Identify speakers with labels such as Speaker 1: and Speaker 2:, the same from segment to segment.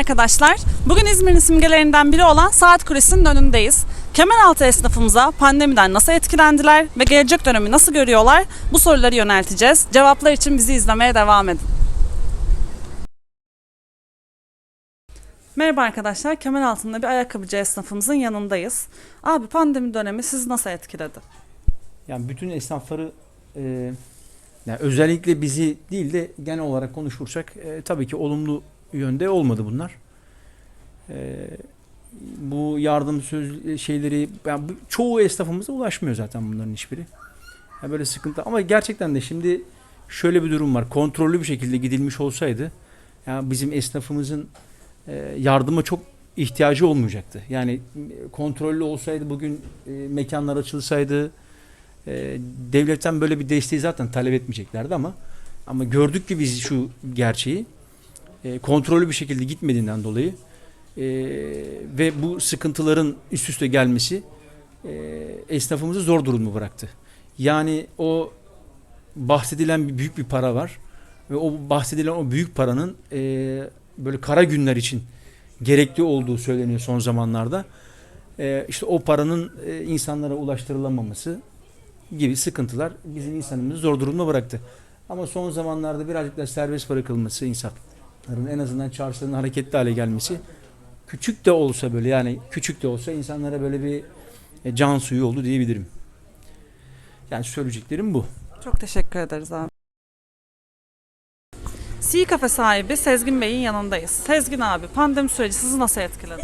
Speaker 1: arkadaşlar. Bugün İzmir'in simgelerinden biri olan Saat Kulesi'nin önündeyiz. Kemeraltı esnafımıza pandemiden nasıl etkilendiler ve gelecek dönemi nasıl görüyorlar? Bu soruları yönelteceğiz. Cevaplar için bizi izlemeye devam edin. Merhaba arkadaşlar. Kemeraltı'nda bir ayakkabıcı esnafımızın yanındayız. Abi pandemi dönemi sizi nasıl etkiledi?
Speaker 2: Yani bütün esnafları e, yani özellikle bizi değil de genel olarak konuşursak e, tabii ki olumlu yönde olmadı bunlar. E, bu yardım söz şeyleri yani bu, çoğu esnafımıza ulaşmıyor zaten bunların hiçbiri. Yani böyle sıkıntı ama gerçekten de şimdi şöyle bir durum var. Kontrollü bir şekilde gidilmiş olsaydı yani bizim esnafımızın e, yardıma çok ihtiyacı olmayacaktı. Yani e, kontrollü olsaydı bugün e, mekanlar açılsaydı e, devletten böyle bir desteği zaten talep etmeyeceklerdi ama ama gördük ki biz şu gerçeği e, kontrollü bir şekilde gitmediğinden dolayı e, ve bu sıkıntıların üst üste gelmesi e, esnafımızı zor durumda bıraktı. Yani o bahsedilen bir büyük bir para var ve o bahsedilen o büyük paranın e, böyle kara günler için gerekli olduğu söyleniyor son zamanlarda. E, işte o paranın e, insanlara ulaştırılamaması gibi sıkıntılar bizim insanımızı zor durumda bıraktı. Ama son zamanlarda birazcık da serbest bırakılması insanların en azından çarşıların hareketli hale gelmesi küçük de olsa böyle yani küçük de olsa insanlara böyle bir e, can suyu oldu diyebilirim. Yani söyleyeceklerim bu.
Speaker 1: Çok teşekkür ederiz abi. Sea Cafe sahibi Sezgin Bey'in yanındayız. Sezgin abi pandemi süreci sizi nasıl etkiledi?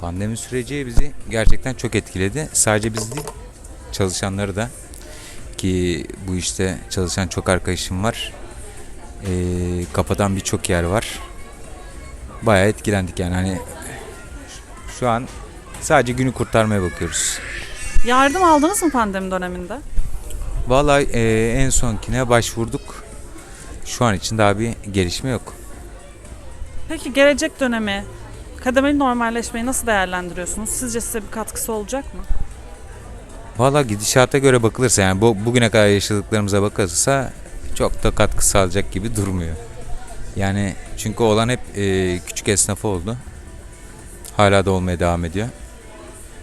Speaker 3: Pandemi süreci bizi gerçekten çok etkiledi. Sadece biz değil, çalışanları da ki bu işte çalışan çok arkadaşım var. Ee, kapatan birçok yer var. Bayağı etkilendik yani hani şu an sadece günü kurtarmaya bakıyoruz.
Speaker 1: Yardım aldınız mı pandemi döneminde?
Speaker 3: Vallahi e, en sonkine başvurduk. Şu an için daha bir gelişme yok.
Speaker 1: Peki gelecek dönemi, kademeli normalleşmeyi nasıl değerlendiriyorsunuz? Sizce size bir katkısı olacak mı?
Speaker 3: Valla gidişata göre bakılırsa yani bu bugüne kadar yaşadıklarımıza bakılırsa çok da katkı sağlayacak gibi durmuyor. Yani çünkü olan hep e, küçük esnafı oldu. Hala da olmaya devam ediyor.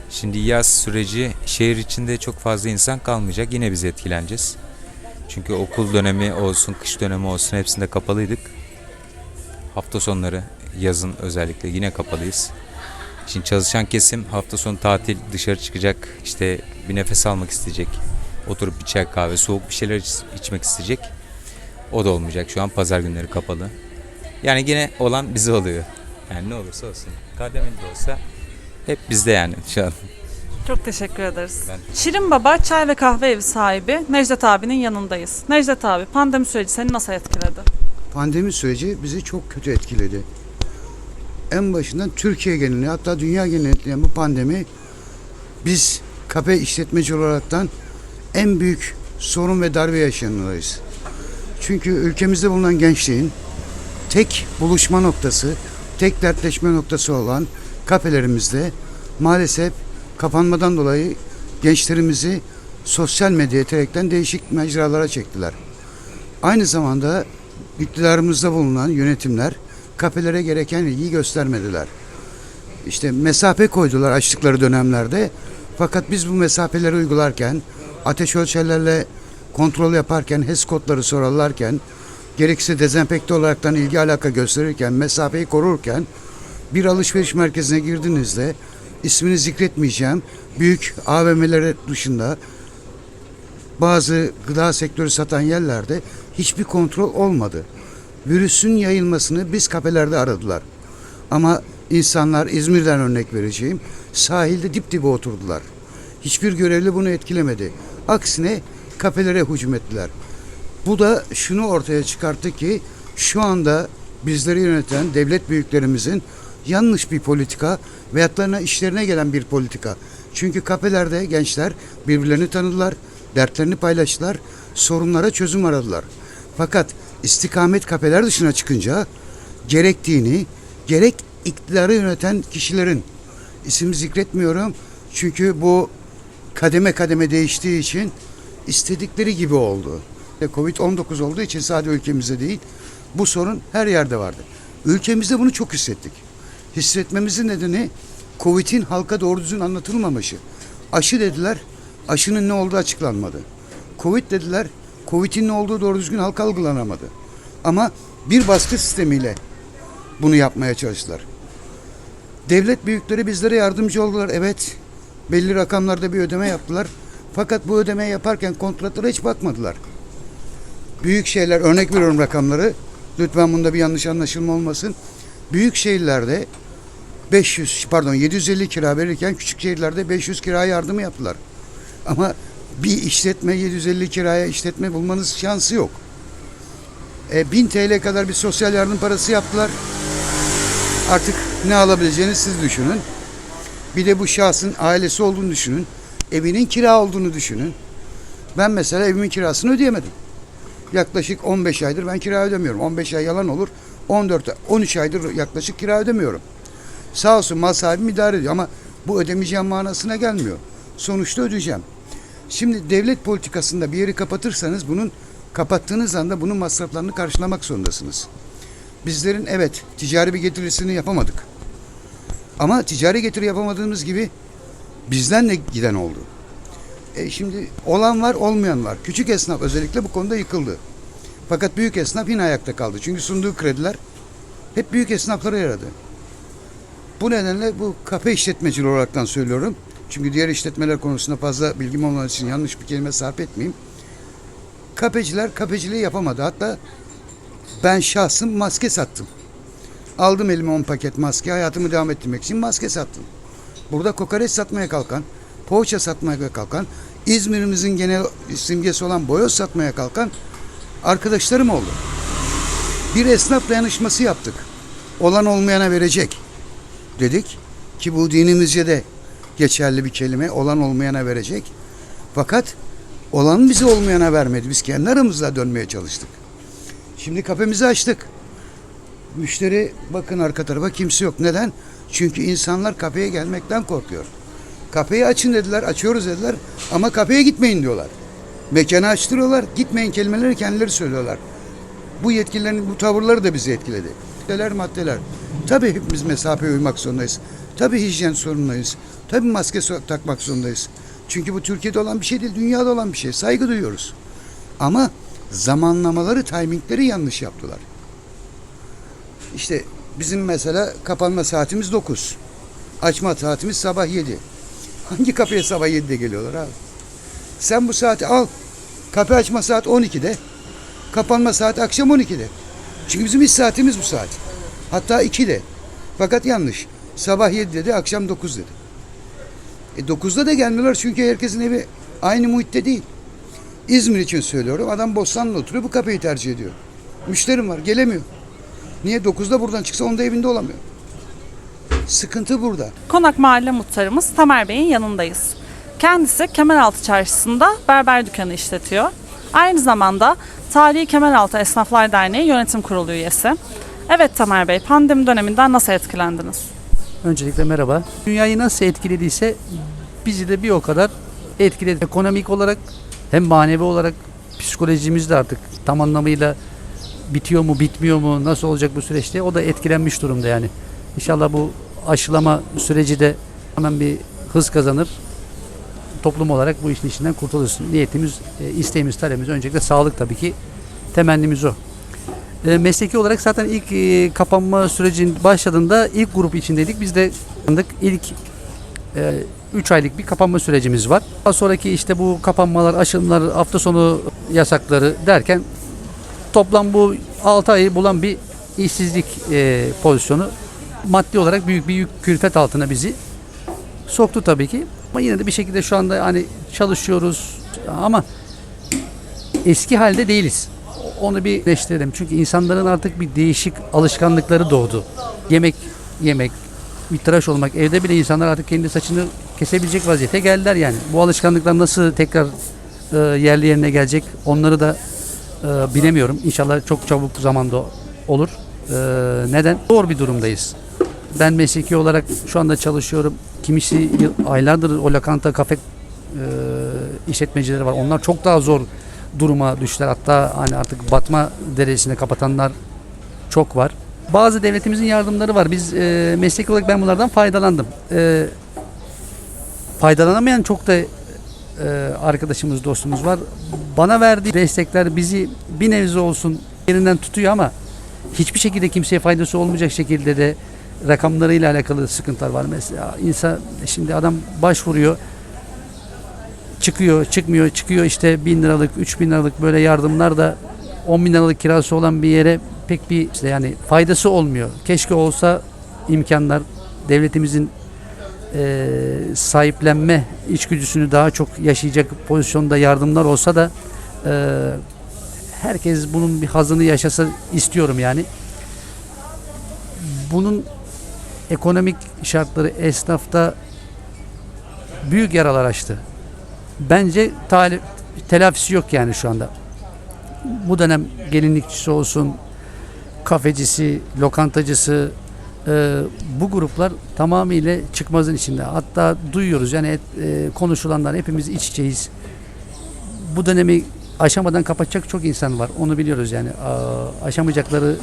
Speaker 3: Şimdi yaz süreci şehir içinde çok fazla insan kalmayacak. Yine biz etkileneceğiz. Çünkü okul dönemi olsun, kış dönemi olsun hepsinde kapalıydık. Hafta sonları yazın özellikle yine kapalıyız. Şimdi çalışan kesim hafta sonu tatil dışarı çıkacak. işte bir nefes almak isteyecek. Oturup bir çay kahve soğuk bir şeyler iç- içmek isteyecek. O da olmayacak. Şu an pazar günleri kapalı. Yani yine olan bize oluyor. Yani ne olursa olsun. Kademeli de olsa hep bizde yani şu an.
Speaker 1: Çok teşekkür ederiz.
Speaker 3: Ben-
Speaker 1: Şirin Baba Çay ve Kahve Evi sahibi Necdet abinin yanındayız. Necdet abi pandemi süreci seni nasıl etkiledi?
Speaker 4: Pandemi süreci bizi çok kötü etkiledi. En başından Türkiye genelinde hatta dünya genelinde etkileyen bu pandemi biz kafe işletmeci olaraktan en büyük sorun ve darbe yaşayanlarıyız. Çünkü ülkemizde bulunan gençliğin tek buluşma noktası, tek dertleşme noktası olan kafelerimizde maalesef kapanmadan dolayı gençlerimizi sosyal medya yeterekten değişik mecralara çektiler. Aynı zamanda iktidarımızda bulunan yönetimler kafelere gereken ilgiyi göstermediler. İşte mesafe koydular açtıkları dönemlerde. Fakat biz bu mesafeleri uygularken, ateş ölçerlerle kontrol yaparken, HES kodları sorarlarken, gerekirse dezenfekte olaraktan ilgi alaka gösterirken, mesafeyi korurken bir alışveriş merkezine girdiğinizde ismini zikretmeyeceğim büyük AVM'lere dışında bazı gıda sektörü satan yerlerde hiçbir kontrol olmadı. Virüsün yayılmasını biz kafelerde aradılar. Ama insanlar İzmir'den örnek vereceğim sahilde dip dibe oturdular. Hiçbir görevli bunu etkilemedi. Aksine kafelere hücum ettiler. Bu da şunu ortaya çıkarttı ki şu anda bizleri yöneten devlet büyüklerimizin yanlış bir politika veyahutlarına işlerine gelen bir politika. Çünkü kafelerde gençler birbirlerini tanıdılar, dertlerini paylaştılar, sorunlara çözüm aradılar. Fakat istikamet kafeler dışına çıkınca gerektiğini gerek iktidarı yöneten kişilerin isim zikretmiyorum çünkü bu kademe kademe değiştiği için istedikleri gibi oldu. Covid-19 olduğu için sadece ülkemizde değil bu sorun her yerde vardı. Ülkemizde bunu çok hissettik. Hissetmemizin nedeni Covid'in halka doğru düzgün anlatılmaması. Aşı dediler, aşının ne olduğu açıklanmadı. Covid dediler, Covid'in ne olduğu doğru düzgün halka algılanamadı. Ama bir baskı sistemiyle bunu yapmaya çalıştılar. Devlet büyükleri bizlere yardımcı oldular. Evet, belli rakamlarda bir ödeme yaptılar. Fakat bu ödemeyi yaparken kontratlara hiç bakmadılar. Büyük şeyler, örnek veriyorum rakamları. Lütfen bunda bir yanlış anlaşılma olmasın. Büyük şehirlerde 500 pardon 750 kira verirken küçük şehirlerde 500 kira yardımı yaptılar. Ama bir işletme 750 kiraya işletme bulmanız şansı yok. E, 1000 TL kadar bir sosyal yardım parası yaptılar. Artık ne alabileceğini siz düşünün. Bir de bu şahsın ailesi olduğunu düşünün. Evinin kira olduğunu düşünün. Ben mesela evimin kirasını ödeyemedim. Yaklaşık 15 aydır ben kira ödemiyorum. 15 ay yalan olur. 14 ay- 13 aydır yaklaşık kira ödemiyorum. Sağ olsun mal sahibim idare ediyor ama bu ödemeyeceğim manasına gelmiyor. Sonuçta ödeyeceğim. Şimdi devlet politikasında bir yeri kapatırsanız bunun kapattığınız anda bunun masraflarını karşılamak zorundasınız. Bizlerin evet ticari bir getirisini yapamadık. Ama ticari getiri yapamadığımız gibi bizden de giden oldu. E şimdi olan var olmayan var. Küçük esnaf özellikle bu konuda yıkıldı. Fakat büyük esnaf yine ayakta kaldı. Çünkü sunduğu krediler hep büyük esnaflara yaradı. Bu nedenle bu kafe işletmeciliği olaraktan söylüyorum. Çünkü diğer işletmeler konusunda fazla bilgim olmadığı için yanlış bir kelime sarf etmeyeyim. Kafeciler kafeciliği yapamadı. Hatta ben şahsım maske sattım. Aldım elime 10 paket maske hayatımı devam ettirmek için maske sattım. Burada kokoreç satmaya kalkan, poğaça satmaya kalkan, İzmir'imizin genel simgesi olan boyoz satmaya kalkan arkadaşlarım oldu. Bir esnaf dayanışması yaptık. Olan olmayana verecek dedik ki bu dinimizce de geçerli bir kelime olan olmayana verecek. Fakat olan bize olmayana vermedi. Biz kendi aramızda dönmeye çalıştık. Şimdi kafemizi açtık. Müşteri bakın arka tarafa kimse yok. Neden? Çünkü insanlar kafeye gelmekten korkuyor. Kafeyi açın dediler, açıyoruz dediler ama kafeye gitmeyin diyorlar. Mekanı açtırıyorlar, gitmeyin kelimeleri kendileri söylüyorlar. Bu yetkililerin bu tavırları da bizi etkiledi. Maddeler maddeler. Tabii hepimiz mesafeye uymak zorundayız. Tabii hijyen sorunundayız. Tabii maske takmak zorundayız. Çünkü bu Türkiye'de olan bir şey değil, dünyada olan bir şey. Saygı duyuyoruz. Ama zamanlamaları, timingleri yanlış yaptılar. İşte bizim mesela kapanma saatimiz 9. Açma saatimiz sabah 7. Hangi kafeye sabah 7'de geliyorlar abi? Sen bu saati al. Kafe açma saat 12'de. Kapanma saat akşam 12'de. Çünkü bizim iş saatimiz bu saat. Hatta 2'de. Fakat yanlış. Sabah 7 dedi, akşam 9 dedi. E 9'da da gelmiyorlar çünkü herkesin evi aynı muhitte değil. İzmir için söylüyorum. Adam Bostanlı'da oturuyor bu kafeyi tercih ediyor. Müşterim var gelemiyor. Niye 9'da buradan çıksa onda evinde olamıyor. Sıkıntı burada.
Speaker 1: Konak Mahalle Muhtarımız Tamer Bey'in yanındayız. Kendisi Kemeraltı Çarşısı'nda berber dükkanı işletiyor. Aynı zamanda Tarihi Kemeraltı Esnaflar Derneği Yönetim Kurulu üyesi. Evet Tamer Bey, pandemi döneminden nasıl etkilendiniz?
Speaker 5: Öncelikle merhaba. Dünyayı nasıl etkilediyse bizi de bir o kadar etkiledi. Ekonomik olarak hem manevi olarak psikolojimiz de artık tam anlamıyla bitiyor mu bitmiyor mu nasıl olacak bu süreçte o da etkilenmiş durumda yani. İnşallah bu aşılama süreci de hemen bir hız kazanır. Toplum olarak bu işin içinden kurtuluruz. Niyetimiz, e, isteğimiz, talebimiz öncelikle sağlık tabii ki temennimiz o. E, mesleki olarak zaten ilk e, kapanma sürecin başladığında ilk grup içindeydik. Biz de. İlk 3 aylık bir kapanma sürecimiz var. Daha sonraki işte bu kapanmalar, aşılımlar, hafta sonu yasakları derken toplam bu 6 ayı bulan bir işsizlik e, pozisyonu maddi olarak büyük bir yük külfet altına bizi soktu tabii ki. Ama yine de bir şekilde şu anda hani çalışıyoruz ama eski halde değiliz. Onu bir değiştirelim. Çünkü insanların artık bir değişik alışkanlıkları doğdu. Yemek yemek, bir tıraş olmak. Evde bile insanlar artık kendi saçını kesebilecek vaziyete geldiler yani. Bu alışkanlıklar nasıl tekrar e, yerli yerine gelecek onları da e, bilemiyorum. İnşallah çok çabuk zamanda olur. E, neden? Zor bir durumdayız. Ben mesleki olarak şu anda çalışıyorum. Kimisi yıl- aylardır o lokanta, kafe e, işletmecileri var. Onlar çok daha zor duruma düştüler. Hatta hani artık batma derecesinde kapatanlar çok var. Bazı devletimizin yardımları var. Biz e, meslek olarak ben bunlardan faydalandım. E, faydalanamayan çok da arkadaşımız, dostumuz var. Bana verdiği destekler bizi bir nebze olsun yerinden tutuyor ama hiçbir şekilde kimseye faydası olmayacak şekilde de rakamlarıyla alakalı sıkıntılar var. Mesela insan şimdi adam başvuruyor çıkıyor, çıkmıyor, çıkıyor işte bin liralık, üç bin liralık böyle yardımlar da 10 bin liralık kirası olan bir yere pek bir işte yani faydası olmuyor. Keşke olsa imkanlar devletimizin eee, sahiplenme içgüdüsünü daha çok yaşayacak pozisyonda yardımlar olsa da eee, herkes bunun bir hazını yaşasa istiyorum yani. Bunun ekonomik şartları esnafta büyük yaralar açtı. Bence tali- telafisi yok yani şu anda. Bu dönem gelinlikçisi olsun, kafecisi, lokantacısı e, bu gruplar tamamıyla çıkmazın içinde. Hatta duyuyoruz yani et- e, konuşulanlar hepimiz iç içeyiz. Bu dönemi aşamadan kapatacak çok insan var. Onu biliyoruz yani. Aa, aşamayacakları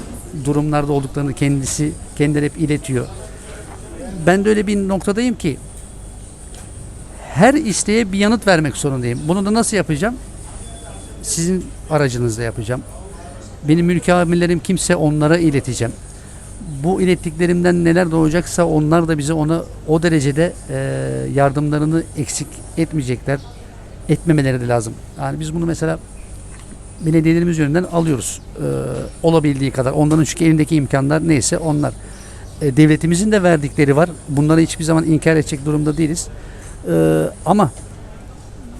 Speaker 5: durumlarda olduklarını kendisi kendileri hep iletiyor. Ben de öyle bir noktadayım ki her isteğe bir yanıt vermek zorundayım. Bunu da nasıl yapacağım? Sizin aracınızla yapacağım. Benim mülki amirlerim kimse onlara ileteceğim. Bu ilettiklerimden neler doğacaksa onlar da bize ona o derecede e, yardımlarını eksik etmeyecekler. Etmemeleri de lazım. Yani biz bunu mesela belediyelerimiz yönünden alıyoruz. E, olabildiği kadar. Onların çünkü elindeki imkanlar neyse onlar. E, devletimizin de verdikleri var. Bunları hiçbir zaman inkar edecek durumda değiliz. Ee, ama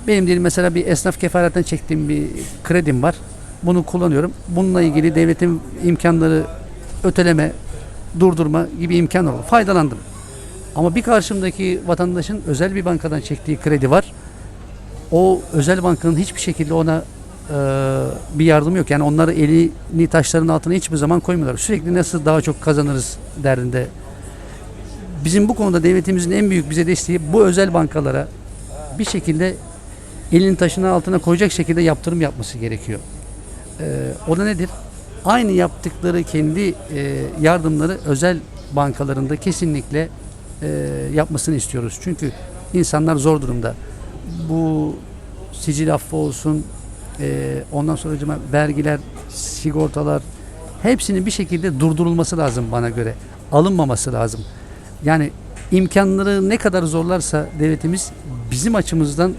Speaker 5: benim diyelim mesela bir esnaf kefaletten çektiğim bir kredim var. Bunu kullanıyorum. Bununla ilgili devletin imkanları öteleme, durdurma gibi imkan oldu. Faydalandım. Ama bir karşımdaki vatandaşın özel bir bankadan çektiği kredi var. O özel bankanın hiçbir şekilde ona e, bir yardım yok. Yani onları elini taşların altına hiçbir zaman koymuyorlar. Sürekli nasıl daha çok kazanırız derdinde bizim bu konuda devletimizin en büyük bize desteği bu özel bankalara bir şekilde elinin taşını altına koyacak şekilde yaptırım yapması gerekiyor. Ee, o da nedir? Aynı yaptıkları kendi e, yardımları özel bankalarında kesinlikle e, yapmasını istiyoruz. Çünkü insanlar zor durumda. Bu sicil affı olsun, e, ondan sonra vergiler, sigortalar hepsinin bir şekilde durdurulması lazım bana göre. Alınmaması lazım. Yani imkanları ne kadar zorlarsa devletimiz bizim açımızdan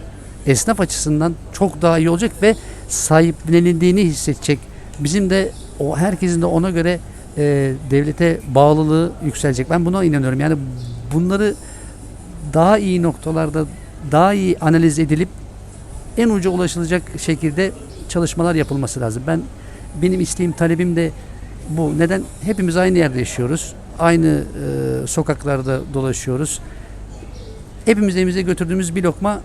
Speaker 5: esnaf açısından çok daha iyi olacak ve sahiplenildiğini hissedecek. Bizim de o herkesin de ona göre e, devlete bağlılığı yükselecek. Ben buna inanıyorum. Yani bunları daha iyi noktalarda daha iyi analiz edilip en uca ulaşılacak şekilde çalışmalar yapılması lazım. Ben benim isteğim talebim de bu. Neden? Hepimiz aynı yerde yaşıyoruz. Aynı e, sokaklarda dolaşıyoruz. Hepimiz evimize götürdüğümüz bir lokma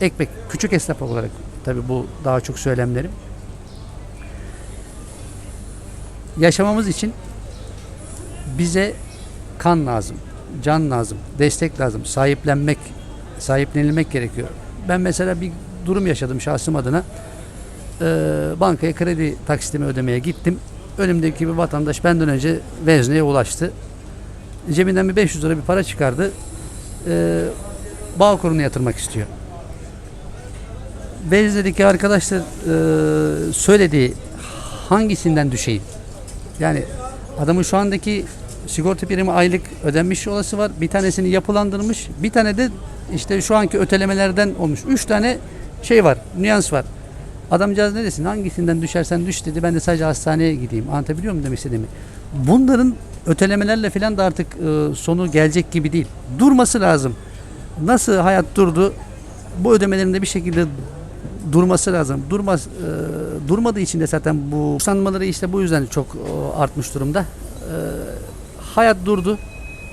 Speaker 5: ekmek. Küçük esnaf olarak tabii bu daha çok söylemlerim. Yaşamamız için bize kan lazım, can lazım, destek lazım, sahiplenmek, sahiplenilmek gerekiyor. Ben mesela bir durum yaşadım şahsım adına. Ee, bankaya kredi taksitimi ödemeye gittim. Önümdeki bir vatandaş benden önce vezneye ulaştı. Cebinden bir 500 lira bir para çıkardı. Ee, Bağkur'una yatırmak istiyor. Vezne'deki arkadaşlar e, söylediği hangisinden düşeyim? Yani adamın şu andaki sigorta primi aylık ödenmiş olası var. Bir tanesini yapılandırmış. Bir tane de işte şu anki ötelemelerden olmuş. Üç tane şey var, nüans var. Adamcağız ne desin? Hangisinden düşersen düş dedi. Ben de sadece hastaneye gideyim. Anlatabiliyor muyum demek istediğimi? Bunların ötelemelerle falan da artık e, sonu gelecek gibi değil. Durması lazım. Nasıl hayat durdu? Bu ödemelerin de bir şekilde durması lazım. Durmaz e, durmadığı için de zaten bu sanmaları işte bu yüzden çok e, artmış durumda. E, hayat durdu.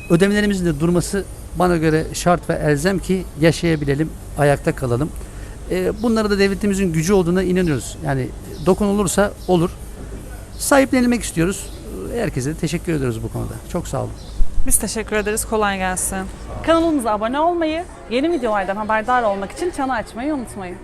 Speaker 5: Ödemelerimizin de durması bana göre şart ve elzem ki yaşayabilelim, ayakta kalalım. E, bunlara da devletimizin gücü olduğuna inanıyoruz. Yani dokunulursa olur. Sahiplenilmek istiyoruz. Herkese de teşekkür ediyoruz bu konuda. Çok sağ olun.
Speaker 1: Biz teşekkür ederiz. Kolay gelsin. Kanalımıza abone olmayı, yeni videolardan haberdar olmak için çanı açmayı unutmayın.